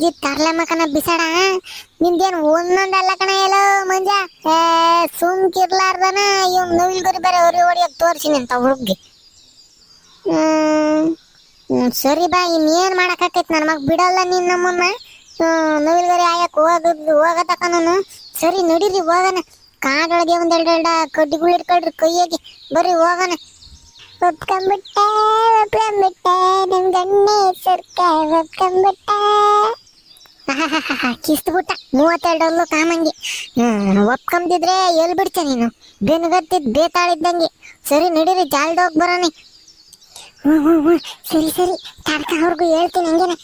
ಮುರ್ಜಿ ತರ್ಲೆ ಕಣ ಬಿಸಾಡ. ನಿಂದೇನು ಒಂದೊಂದಲ್ಲ ಕಣ ಎಲ್ಲೋ ಮಂಜ. ಏ ಸುಮ್ಕಿರ್ಲಾರ್ದನ ಇವ್ ನವಿಲ್ಗರಿ ಬೇರೆ ಹೊರಿ ಹೊಡಿಯಕ್ ತೋರ್ಸಿ ನಿಂತ ಹುಡುಗಿ. ಸರಿ ಬಾ ಇನ್ನೇನ್ ಮಾಡಕ್ಕಾಕೈತ್ ನನ್ನ ಮಗ ಬಿಡಲ್ಲ ನೀನ್ ನಮ್ಮನ್ನ. ಹ್ಮ್, ನವಿಲ್ಗರಿ ಆಯಕ್ ಹೋಗದ್ ಹೋಗತಕನನು ಸರಿ ನಡೀರಿ ಹೋಗಣ ಕಾಡೊಳಗೆ ಒಂದೆರಡೆರಡ ಕಡ್ಡಿಗಳು ಇಟ್ಕೊಳ್ರಿ ಕೈಯಾಗಿ. ಬರ್ರಿ ಹೋಗಣ ಒಪ್ಕೊಂಬಿಟ್ಟೆ ಒಪ್ಕೊಂಬಿಟ್ಟೆ ನಮ್ ಗಣ್ಣೆ ಸರ್ಕ ಒಪ್ಕೊಂಬಿಟ್ಟೆ. ಕಿಸ್ತ್ಬಿಟ್ಟ ಮೂವತ್ತೆರಡಲ್ಲೂ ಕಾಮಂಗಿ. ಒಪ್ಕೊಂಬಿದ್ರೆ ಎಲ್ ಬಿಡ್ತೆ ನೀನು? ಬೆನ್ಗತ್ತಿದ್ ಬೇತಾಳಿದ್ದಂಗೆ. ಸರಿ ನಡೀರಿ ಜಾಲ್ದೋಗ್ ಬರೋಣ. ಹ್ಞೂ ಹ್ಞೂ ಹ್ಞೂ ಸರಿ ಸರಿ. ತಾಡ್ಕ ಅವ್ರಿಗೂ ಹೇಳ್ತೀನಿ ಹಂಗೇನೆ.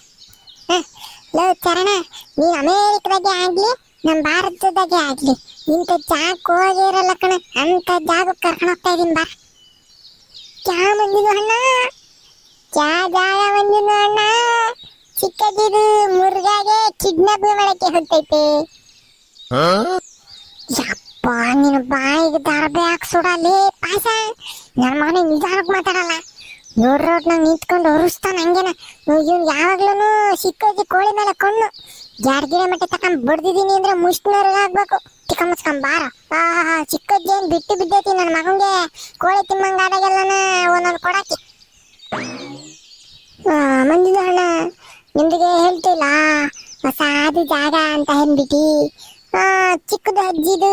ಲೋ, ಚರಣ, ನೀ ಅಮೇರಿಕದಾಗೆ ಆಗ್ಲಿ ನಮ್ಮ ಭಾರತದಾಗೆ ಆಗ್ಲಿ. ಇಂಥ ಜಾಗಕ್ಕೆ ಇರಲ್ಲ ಕಣ. ಅಂಥ ಜಾಗಕ್ಕೆ ಕರ್ಕೊಂಡು ಹೋಗ್ತಾ ಇದೀನಿ ಬಾ. ಚಾ ಬಂದಿದ್ದು ಅಣ್ಣ? ಚಾ ಜಾಗ ಬಂದಿದ್ದು ಅಣ್ಣ? ಚಿಕ್ಕದಿದು ಮುರ್ಗಾಗೆ ಕಿಡ್ನಾಪ್ ಮಾಡಕ್ಕೆ ಹೊತ್ತೈತೆ ಯಪ್ಪ ನಿನ್ನ ಬಾಯಿಗೆ ದಾರಬೆ ಹಾಕಿ ಸುಡಲಿ ನನ್ನ ಮಗನೇ ನಿಧಾನಕ್ಕೆ ಮಾತಾಡಲ್ಲ. ನೋಡ್ ರೋಡ್ನಾಗ ನಿಂತ್ಕೊಂಡು ಹೊರಿಸ್ತಾನ ಹಂಗೇನ. ಇವ್ನು ಯಾವಾಗ್ಲೂ ಸಿಕ್ಕೋಗಿ ಕೋಳಿ ಮೇಲೆ ಕಣ್ಣು. ಜಾಡ್ಗಿರೆ ಮಟ್ಟ ತಕೊಂಡ್ ಬಡ್ದಿದ್ದೀನಿ ಅಂದ್ರೆ ಮುಷ್ಣರ್ಗ ಆಗ್ಬೇಕು. ಚಿಕ್ಕ ಮುಚ್ಕೊಂಡ್ ಬಾರ. ಆಹಾ ಚಿಕ್ಕಜ್ಜೇನ್ ಬಿಟ್ಟು ಬಿದ್ದೈತಿ ನನ್ನ ಮಗಂಗೆ. ಕೋಳಿ ತಿಮ್ಮಂಗ ಆದಾಗೆಲ್ಲನ ಒಂದೊಂದು ಕೊಡಾಕಿ ಆ, ಮಂಜುದು ಅಣ್ಣ ನಿಮ್ದಿಗೆ ಹೇಳ್ತಿಲ್ಲ. ಹೊಸಾದು ಜಾಗ ಅಂತ ಅಂದ್ಬಿಟ್ಟು ಚಿಕ್ಕದು ಅಜ್ಜಿದು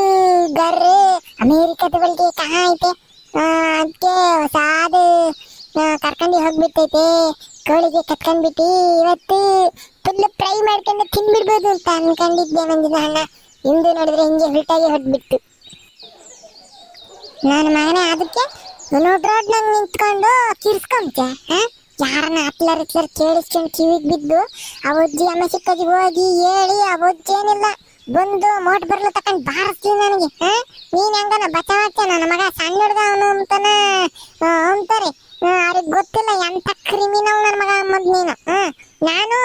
ಗರ್ರೆ ಅಮೇರಿಕದ ಬಳಿಗೆ ಕಹ ಐತೆ. ಅದಕ್ಕೆ ಸಾದು ಕರ್ಕೊಂಡು ಹೋಗ್ಬಿಟ್ಟೈತೆ. ಕೋಳಿಗೆ ಕತ್ಕೊಂಡ್ಬಿಟ್ಟು. ಇವತ್ತು ಫುಲ್ ಫ್ರೈ ಮಾಡ್ಕೊಂಡು ತಿನ್ಬಿಡ್ಬೋದು ಅಂತ ಅನ್ಕೊಂಡಿದ್ದೆ ಒಂದಿನ ಅಣ್ಣ. ಇಂದು ನೋಡಿದ್ರೆ ಹಿಂಗೆ ಹಿಟ್ಟಾಗಿ ಹೊಡ್ಬಿಟ್ಟು ನಾನು ಮಗನೇ, ಅದಕ್ಕೆ ನೋಡ್ರೋಡ್ ನಂಗೆ ನಿಂತ್ಕೊಂಡು ಕಿರ್ಸ್ಕೊಂತೆ ಯಾರನ್ನ ಅಪ್ಲರ್ ಹಿತ್ಲರ್ ಕೇಳಿಸ್ಕೊಂಡು ಕಿವಿಗೆ ಬಿದ್ದು ಆ ಅಜ್ಜಿ ಅಮ್ಮ ಸಿಕ್ಕದಿಗೆ ಹೋಗಿ ಹೇಳಿ ಆ ಏನಿಲ್ಲ, ಬಂದು ಮೋಟ್ ಬರ್ಲು ತಕೊಂಡ್ ಬಾರಿಸ್ಲಿ ನನಗೆ? ನೀನ್ ಹೆಂಗನ ಬಚಾವತ್ತೆ ನನ್ನ ಮಗ ಸಣ್ಣ ಹುಡುಗ ಅವನು ಅಂತಾನ? ಅಂತಾರೆ. ಅವ್ರಿಗೆ ಗೊತ್ತಿಲ್ಲ, ಎಂತ ಕ್ರಿಮಿನಲ್ ನನ್ನ ಮಗ ಅಂಬದ್ ನೀನು? ನಾನು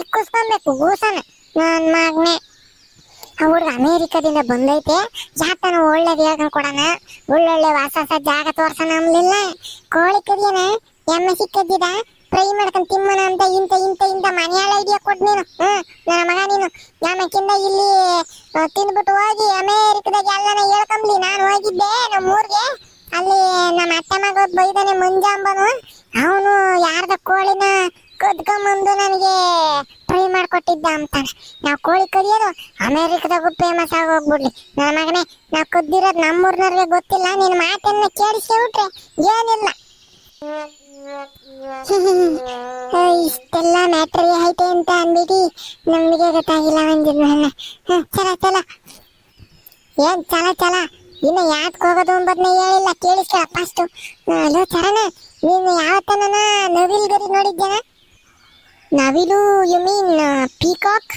ಇಕ್ಕಿಸ್ಕೊಬೇಕು ಗೂಸನ ನನ್ನ ಮಗನೇ. ಆ ಹುಡುಗ ಅಮೇರಿಕದಿಂದ ಬಂದೈತೆ. ಜಾತನ ಒಳ್ಳೇದು ಹೇಳ್ಕೊಂಡು ಕೊಡೋಣ ಒಳ್ಳೊಳ್ಳೆ ವಾಸ ಜಾಗ ತೋರ್ಸೋಣ ಅಮ್ಲಿಲ್ಲ. ಕೋಳಿ ಕರಿಯನ. ಎಮ್ಮೆ ಸಿಕ್ಕದ್ದಿದ? ಫ್ರೈ ಮಾಡ್ಕೊಂಡು ತಿಮ್ಮನ ಅಂತ ಇಂತ ಇಂತ ಇಂತ ಮನೆಯಾಳ ಐಡಿಯಾ ಕೊಡ್ ನೀನು. ನನ್ನ ಮಗ ನೀನು. ಯಾಮಕ್ಕಿಂದ ಇಲ್ಲಿ ಆ, ತಿಂದ್ಬಿಟ್ಟು ಹೋಗಿ ಅಮೇರಿಕದಾಗ ಎಲ್ಲನ ಹೇಳ್ಕೊಂಬ್ಲಿ. ನಾನು ಹೋಗಿದ್ದೆ ನಮ್ಮ ಊರಿಗೆ. ಅಲ್ಲಿ ನಮ್ಮ ಅತ್ತೆ ಮಗ ಬೈದಾನೆ ಮುಂಜಾಂಬನು. ಅವನು ಯಾರ್ದ ಕೋಳಿನ ಕದ್ಕೊಂಬಂದು ನನಗೆ ಫ್ರೈ ಮಾಡ್ಕೊಟ್ಟಿದ್ದ ಅಂತಾನೆ. ನಾವು ಕೋಳಿ ಕದಿಯೋದು ಅಮೇರಿಕದಾಗೂ ಫೇಮಸ್ ಆಗಿ ಹೋಗ್ಬಿಡ್ಲಿ. ನನ್ನ ಮಗನೇ ನಾವು ಕದ್ದಿರೋದು ನಮ್ಮೂರ್ನವ್ರಿಗೆ ಗೊತ್ತಿಲ್ಲ. ನಿನ್ನ ಮಾತನ್ನ ಕೇಳಿಸ್ಬಿಟ್ರೆ ಏನಿಲ್ಲ. ಇಷ್ಟೆಲ್ಲ ಮ್ಯಾಟ್ರಿ ಐತೆ ಅಂತ ಅಂದ್ಬಿಟ್ಟು ನಮಗೆ ಗೊತ್ತಾಗಿಲ್ಲ ಒಂದಿನ ಚಲ ಚಲ. ಏನ್ ಚಲ ಚಲ? ಇನ್ನು ಯಾಕೆ ಹೋಗೋದು ಅಂಬದ್ನ ಹೇಳಿಲ್ಲ. ಕೇಳಿಸ್ಕೊಳ ಫಸ್ಟ್ ಹಲೋ, ಚರಣ. ನೀನು ಯಾವತ್ತನ ನವಿಲ್ ಗರಿ ನೋಡಿದ್ದೇನ ನವಿಲು you mean peacock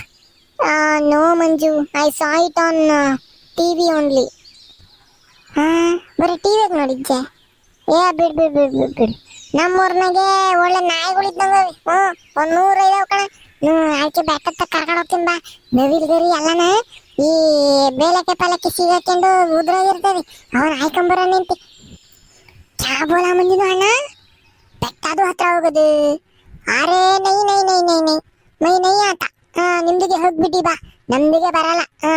no Manju I saw it on TV only ಹಾ, ಬರೀ ಟಿವಿಯಾಗ ನೋಡಿದ್ದೆ ಏ, ಬಿಡ್ ಬಿಡ್ ಬಿಡ್ ಬಿಡ್ ಬಿಡ್. ನಮ್ಮೂರ್ನಾಗೆ ಒಳ್ಳೆ ನಾಯಿಗಳಿದ್ದಂಗ ಹ್ಞೂ, ಒಂದ್ ನೂರ ಐದಾವ್ ಕಣ. ಹ್ಮ್ ಆಯ್ಕೆ ಬೆಟ್ಟತ್ತ ಕರ್ಕೊಂಡು ಹೋಗ್ತೀನಿ ಬಾ. ನವಿಲ್ ಗರಿ ಎಲ್ಲನ ಈ ಬೇಲಕ್ಕೆ ಪಲಕ್ಕೆ ಸಿಗಾಕೊಂಡು ಉದ್ರೋಗಿರ್ತದೆ ಅವನ್ ಆಯ್ಕೊಂಬರ ನಿಂತಿ. ಕ್ಯಾ ಬೋಲ ಮುಂದಿನ ಅಣ್ಣ. ಬೆಟ್ಟದು ಹತ್ರ ಹೋಗೋದು. ಅರೇ, ನೈ ನೈ ನೈ ನೈ ನೈ. ನೈ ನೈ ಆತ ಹಾ, ನಿಮ್ದಿಗೆ ಹೋಗ್ಬಿಟ್ಟಿ ಬಾ. ನಮ್ದಿಗೆ ಬರಲ್ಲ. ಹಾ.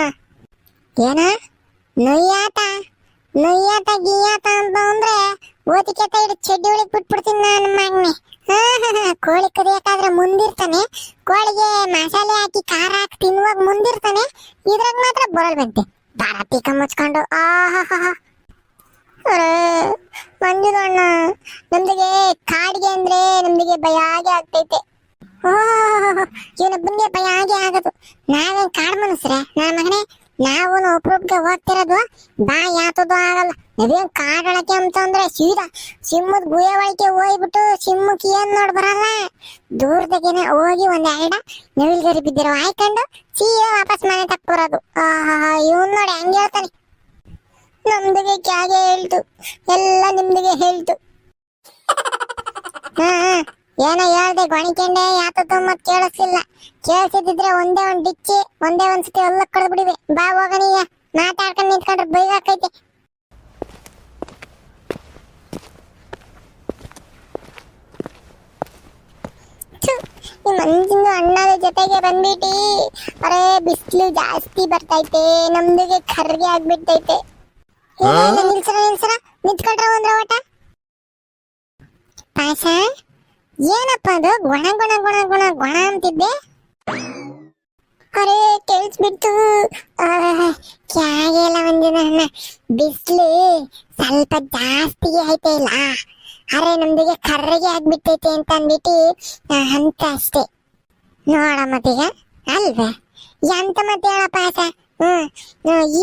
ಏನ? ನೊಯ್ಯಾತ ನೊಯ್ಯಾತ ಗಿಯ್ಯಾತ ಅಂತ ಅಂದ್ರೆ ಓದಿಕೆತ ಹಿಡಿದು ಚಡ್ಡಿ ಒಳಗೆ ಬಿಟ್ಬಿಡ್ತೀನಿ ನಾನು ಮಣ್ಣೆ ಕೋಳಿ ಕದಿಯಕ್ಕಾದ್ರೆ ಮುಂದಿರ್ತಾನೆ. ಕೋಳಿಗೆ ಮಸಾಲೆ ಹಾಕಿ ಖಾರ ಹಾಕಿ ತಿನ್ನುವಾಗ ಮುಂದಿರ್ತಾನೆ. ಇದ್ರಾಗ ಮಾತ್ರ ಬರಲ್ವಂತೆ ಪೀಕ ಮುಚ್ಕೊಂಡು. ಆಹಾಹಾ ಅರೆ ಮಂಜುದಣ್ಣ ನಮ್ದಿಗೆ ಕಾಡಿಗೆ ಅಂದ್ರೆ ನಮ್ದಿಗೆ ಭಯ ಆಗೇ ಆಗ್ತೈತೆ ಇವನೊಬ್ಬನಿಗೆ ಭಯ ಆಗೇ ಆಗದು. ನಾವೇನ್ ಕಾಡ್ ಮನಸ್ರೆ ನನ್ನ ಮಗನೇ, ನಾವು ಒಬ್ರೊಬ್ಗೆ ಹೋಗ್ತಿರೋದು ಬಾ ಯಾತದು ಆಗಲ್ಲ. ನಾವೇನ್ ಅಂತ ಅಂತಂದ್ರೆ ಸೀದಾ ಸಿಂಹದ ಗುಹೆ ಒಳಗೆ ಹೋಗ್ಬಿಟ್ಟು ಸಿಂಹಕ್ಕೆ ಏನ್ ನೋಡ್ ಬರಲ್ಲ? ದೂರದಾಗೇನೆ ಹೋಗಿ ಒಂದ್ ಎರಡ ನವಿಲ್ಗರಿ ಬಿದ್ದಿರೋ ಆಯ್ಕೊಂಡು ಸೀದಾ ವಾಪಸ್ ಮನೆ ತಕ್ಕ ಬರೋದು. ಆಹಾ, ಇವನ್ ನೋಡಿ ಹಂಗೆ ಹೇಳ್ತಾನೆ. ನಮ್ದಿಗೆ ಕ್ಯಾಗೆ ಹೇಳ್ತು. ಎಲ್ಲ ನಿಮ್ದಿಗೆ ಹೇಳ್ತು. ಹಾ. ಏನೋ ಹೇಳ್ದೆ ಗೊಣಿಕೆಂಡೆ ಯಾತದ ಮತ್ ಕೇಳಿಸ್ಲಿಲ್ಲ. ಕೇಳಿಸಿದ್ರೆ ಒಂದೇ ಒಂದ್ ಡಿಚ್ಚಿ ಒಂದೇ ಒಂದ್ ಸತಿ ಎಲ್ಲ ಕಡ್ದು ಬಿಡಿವೆ. ಬಾ ಹೋಗಣೀಗ ಮಾತಾಡ್ಕೊಂಡು ನಿಂತ್ಕೊಂಡ್ರೆ ಬೈಗಾಕೈತೆ. ಜೊತೆಗೆ ಬಂದ್ಬಿಟ್ಟಿ ಅರೆ ಬಿಸಿಲು ಜಾಸ್ತಿ ಬರ್ತೈತೆ. ನಮ್ದಿಗೆ ಖರ್ಗೆ ಆಗ್ಬಿಟ್ಟೈತೆ ನಿಲ್ಸರ ನಿಲ್ಸರ ನಿಂತ್ಕೊಂಡ್ರ ಒಂದ್ರ ಓಟ. ಪಾಸ ಏನಪ್ಪ ಅದು? ಗುಣ ಗುಣ ಗುಣ ಗುಣ ಗುಣ ಅಂತಿದ್ದೆ. ಅರೆ ಕೇಳಿಸ್ಬಿಡ್ತು. ಕ್ಯಾಗೆಲ್ಲ ಒಂದಿನ ಅಣ್ಣ. ಬಿಸಿಲು ಸ್ವಲ್ಪ ಜಾಸ್ತಿ ಐತೆ ಇಲ್ಲ. ಅರೆ ನಮ್ದಿಗೆ ಕರ್ರಗೆ ಆಗ್ಬಿಟ್ಟೈತೆ ಅಂತ ಅಂದ್ಬಿಟ್ಟು ಅಂತ ಅಷ್ಟೇ. ನೋಡ ಮತ್ತೀಗ. ಅಲ್ವೇ? ಎಂತ ಮತ್ತೆ ಹೇಳಪ್ಪ ಆತ? ಹ್ಮ್.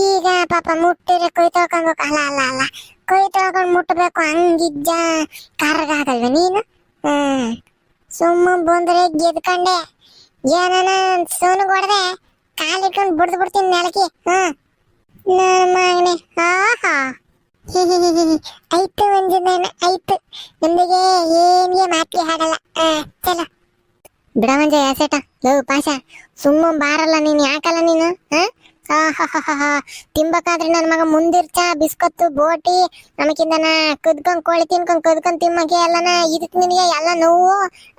ಈಗ ಪಾಪ ಮುಟ್ಟಿದ್ರೆ ಕೈ ತೊಳ್ಕೊಬೇಕು ಅಲ್ಲ ಅಲ್ಲ ಅಲ್ಲ. ಕೈ ತೊಳ್ಕೊಂಡು ಮುಟ್ಟಬೇಕು ಹಂಗಿದ್ದ ಕರ್ಗಾಗಲ್ವ ನೀನು? ಹ್ಮ್. ಸುಮ್ಮ ಬಂದ್ರೆ ಗೆದ್ಕೊಂಡೆ. ಏನನ ಸೋನು ಹೊಡೆದೆ. ಕಾಲಿಟ್ಕೊಂಡು ಬಿಡ್ದು ಬಿಡ್ತೀನಿ ನೆಲಕ್ಕೆ. ಹ್ಮ್. ಮಗನೆ. ಆಹಾ ಆಯ್ತು ಮಂಜುನಾನ ಆಯ್ತು ನಮ್ದಿಗೆ ಏನ್ಗೆ ಮಾತಿ ಹಾಡಲ್ಲ. ಚಲೋ. ಬಿಡ ಮಂಜ ಲವ್ ಪಾಶ ಸುಮ್ಮ ಬಾರಲ್ಲ ನೀನ್, ಯಾಕಲ್ಲ ನೀನು ತಿಂಬಕಾದ್ರೆ ನನ್ನ ಮಗ ಮುಂದಿರ್ಚ ಬಿಸ್ಕತ್ತು, ಬೋಟಿ, ನಮಕಿಂದನ ಕುದ್ಕೊಂಡ್ ಕೋಳಿ ತಿನ್ಕೊಂಡ್ ಕುದ್ಕೊಂಡ್ ತಿಮ್ಮಕ್ಕೆ ಎಲ್ಲನ ಇದಕ್ ನಿನಗೆ ಎಲ್ಲ ನೋವು,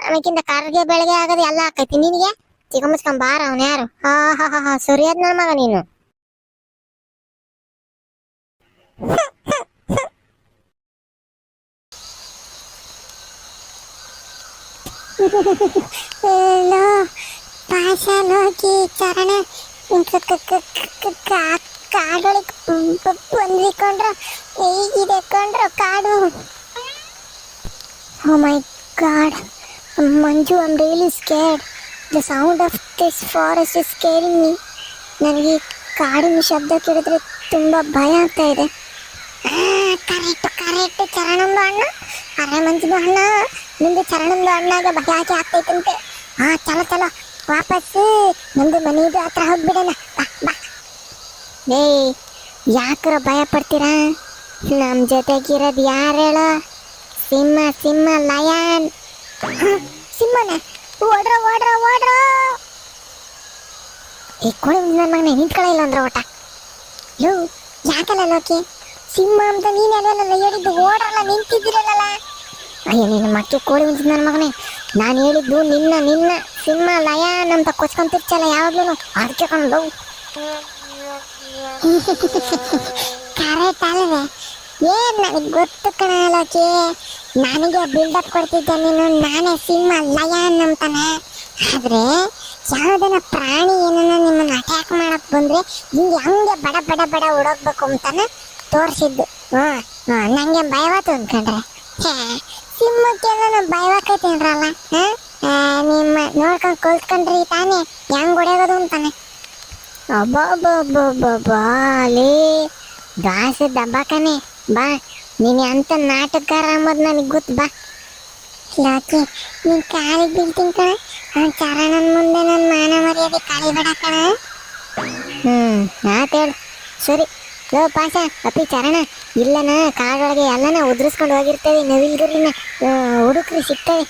ನಮಕಿಂದ ಕರ್ಗೆ ಬೆಳಗ್ಗೆ ಆಗದೆ ಎಲ್ಲ ಆಕೈತಿ ನಿನಗೆ? ಚಿಕ್ಕಮ್ಮಸ್ಕೊಂಡ್ ಬಾರ ಅವನ್ ಯಾರು? ಹಾ ಹಾ ಹಾ ಸರಿಯಾದ ನನ್ನ ಮಗ ನೀನು. ಲೋ ಪಾಶ ಲೋಕಿ ಚರಣ ಕಾಡೊಳಗೆ ಬಂದ್ಕೊಂಡ್ರು ಈಗಿದೆ ಕೊಂಡ್ರು ಕಾಡು. ಓ my god Manju I'm really scared the sound of this forest is scaring me ನನಗೆ ಕಾಡಿನ ಶಬ್ದ ಕೇಳಿದ್ರೆ ತುಂಬ ಭಯ ಆಗ್ತಾ ಇದೆ. ಕರೆಕ್ಟ್ ಕರೆಕ್ಟ್ ಚರಣಂದು ಅಣ್ಣ. ಅರೆ ಮಂಜು ಅಣ್ಣ, ನಿಂದು ಚರಣಂದು ಅಣ್ಣಾಗ ಆಗಿ ಆಗ್ತೈತಂತೆ. ಹಾ ಚಲ ಚಲ. ವಾಪಸ್ ನಮ್ದು ಮನೆದು ಹತ್ರ ಹೋಗ್ಬಿಡೋಣ. ಬಾ ಬಾ. ಏ, ಯಾಕ್ರ ಭಯ ಪಡ್ತೀರಾ? ನಮ್ಮ ಜೊತೆಗಿರೋದು ಯಾರು ಹೇಳ ಸಿಂಹ ಸಿಂಹ, ಲಯನ್. ಸಿಂಹನ. ಓಡ್ರ ಓಡ್ರ ಓಡ್ರ. ಈ ಕೋಳಿ ನನ್ನ ಮಗನ ನಿಂತ್ಕೊಳ್ಳಿಲ್ಲ ಅಂದ್ರೆ ಓಟ. ಲೋ, ಯಾಕಲ್ಲ ಲೋಕಿ? ಸಿಂಹ ಅಂತ ನೀನ್ ಅಲ್ವಲ್ಲ ಹೇಳಿದ್ದು ನಿಂತಿದ್ದೀರಲ್ಲ ಅಯ್ಯೋ, ನಿನ್ನ ಮಕ್ಕಳು ಕೋಳಿ ಉಂಟು ನನ್ನ ಮಗನೇ. ನಾನು ಹೇಳಿದ್ದು ನಿನ್ನ ನಿನ್ನ ಸಿಂಹ ಲಯ ಅಂತ ಕೊಚ್ಕೊಂತಿರ್ಚಲ್ಲ ಯಾವಾಗ್ಲೂ ಅದಕ್ಕೆ ಕಂಡು ಕರೆಕ್ಟ್ ಅಲ್ವೇ? ಏನ್ ನನಗೆ ಗೊತ್ತು ಕಣ ಲೋಕಿ ನನಗೆ ಬಿಲ್ಡಪ್ ಕೊಡ್ತಿದ್ದೆ ನೀನು, ನಾನೇ ಸಿಂಹ ಲಯ ಅಂತಾನೆ. ಆದ್ರೆ ಯಾವ್ದನ ಪ್ರಾಣಿ ಏನನ್ನ ನಿಮ್ಮನ್ನ ಅಟ್ಯಾಕ್ ಮಾಡಕ್ ಬಂದ್ರೆ ಹಿಂಗೆ ಹಂಗೆ ಬಡ ಬಡ ಬಡ ಓಡೋಗ್ಬೇಕು ಅಂತಾನೆ ತೋರಿಸಿದ್ದು. ಹ್ಮ್ ಹ್ಮ್, ನಂಗೆ ಭಯವಾತು ಅನ್ಕೊಂಡ್ರೆ. ಸಿಂಹಕ್ಕೆಲ್ಲ ಭಯವಾಕೈತೇನ್ರಲ್ಲ ಹಾ? ನಿಮ್ಮ ನೋಡ್ಕೊಂಡು ಕಲ್ತ್ಕೊಂಡ್ರಿ ತಾನೇ, ಹೆಂಗ್ ಹೊಡೆಯೋದು ಅಂತಾನೆ. ಅಬ್ಬಬ್ಬಬ್ಬಬ್ಬಾಲಿ ದಾಸೆ ದಬ್ಬಾಕನೆ ಬಾ, ನೀನು ಅಂತ ನಾಟಕಕಾರ ಅಂಬದು ನನಗೆ ಗೊತ್ತು, ಬಾ. ಲಾಕಿ ನೀನ್ ಕಾಲಿಗೆ ಬೀಳ್ತೀನಿ ಕಣ, ಆ ಚರಣನ ಮುಂದೆ ನನ್ನ ಮಾನ ಮರ್ಯಾದೆ ಕಳಿಬೇಡ ಕಣ ಹ್ಮ್ ಆತೇಳು ಸರಿ. ಲೋ ಪಾಸ ಅಪ್ಪಿ ಚರಣ ಇಲ್ಲನ ಕಾಡೊಳಗೆ ಎಲ್ಲನ ಉದ್ರಿಸ್ಕೊಂಡು ಹೋಗಿರ್ತೇವೆ. ನವಿಲ್ಗುರಿನ ಹುಡುಕ್ರಿ ಸಿಗ್ತವೆ.